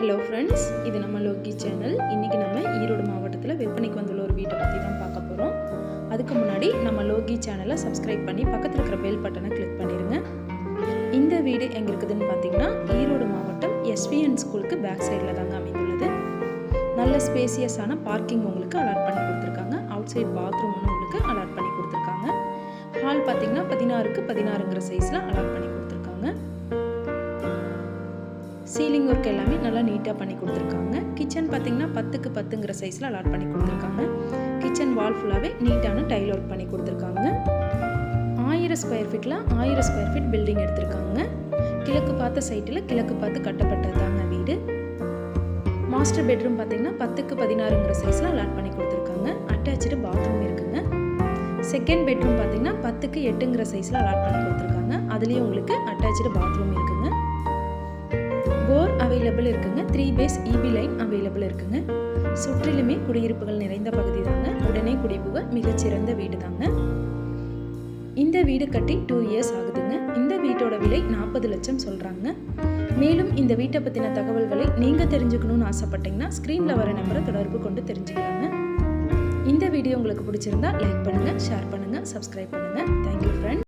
Hello friends இது நம்ம Loki channel. இன்றைக்கி நம்ம ஈரோடு மாவட்டத்தில் விற்பனைக்கு வந்துள்ள ஒரு வீட்டை பற்றி தான் பார்க்க போகிறோம் அதுக்கு முன்னாடி நம்ம லோக்கி சேனலை சப்ஸ்கிரைப் பண்ணி பக்கத்தில் இருக்கிற பெல் பட்டனை கிளிக் பண்ணிடுங்க இந்த வீடு எங்கே இருக்குதுன்னு பார்த்தீங்கன்னா ஈரோடு மாவட்டம் எஸ்விஎன் ஸ்கூலுக்கு பேக் சைடில் தாங்க அமைந்துள்ளது. நல்ல ஸ்பேசியஸான பார்க்கிங் உங்களுக்கு அலாட் பண்ணி கொடுத்துருக்காங்க. அவுட் சைட் பாத்ரூம் உங்களுக்கு அலாட் பண்ணி கொடுத்துருக்காங்க. ஹால் பார்த்தீங்கன்னா பதினாறுக்கு பதினாறுங்கிற சைஸில் அலாட் பண்ணி சீலிங் ஒர்க் எல்லாமே நல்லா நீட்டாக பண்ணி கொடுத்துருக்காங்க. கிச்சன் பார்த்தீங்கன்னா பத்துக்கு பத்துங்கிற சைஸில் அலாட் பண்ணி கொடுத்துருக்காங்க. கிச்சன் வால் ஃபுல்லாகவே நீட்டான டைல் ஒர்க் பண்ணி கொடுத்துருக்காங்க. ஆயிரம் ஸ்கொயர் ஃபீட்டில் ஆயிரம் ஸ்கொயர் ஃபீட் பில்டிங் எடுத்திருக்காங்க. கிழக்கு பார்த்த சைட்டில் கிழக்கு பார்த்து கட்டப்பட்டதாங்க வீடு. மாஸ்டர் பெட்ரூம் பார்த்தீங்கன்னா பத்துக்கு பதினாறுங்கிற சைஸில் அலாட் பண்ணி கொடுத்துருக்காங்க. அட்டாச்சு பாத்ரூம் இருக்குங்க. செகண்ட் பெட்ரூம் பார்த்தீங்கன்னா பத்துக்கு எட்டுங்கிற சைஸில் அலாட் பண்ணி கொடுத்துருக்காங்க. அதுலேயும் உங்களுக்கு அட்டாச்சு பாத்ரூம் இருக்குங்க. அவைலபிள் இருக்குங்க. Three phase EB line available இருக்குங்க. சுற்றிலுமே குடியிருப்புகள் நிறைந்த பகுதி தாங்க. உடனே குடிபுக மிகச்சிறந்த வீடு தாங்க. இந்த வீடு கட்டி டூ இயர்ஸ் ஆகுதுங்க. இந்த வீட்டோட விலை நாற்பது லட்சம் சொல்கிறாங்க மேலும் இந்த வீட்டை பற்றின தகவல்களை நீங்கள் தெரிஞ்சுக்கணும்னு ஆசைப்பட்டீங்கன்னா ஸ்க்ரீனில் வர நம்பரை தொடர்பு கொண்டு தெரிஞ்சுக்கலாங்க. இந்த வீடியோ உங்களுக்கு பிடிச்சிருந்தா லைக் பண்ணுங்கள் ஷேர் பண்ணுங்கள் சப்ஸ்கிரைப் பண்ணுங்கள் தேங்க்யூ ஃப்ரெண்ட்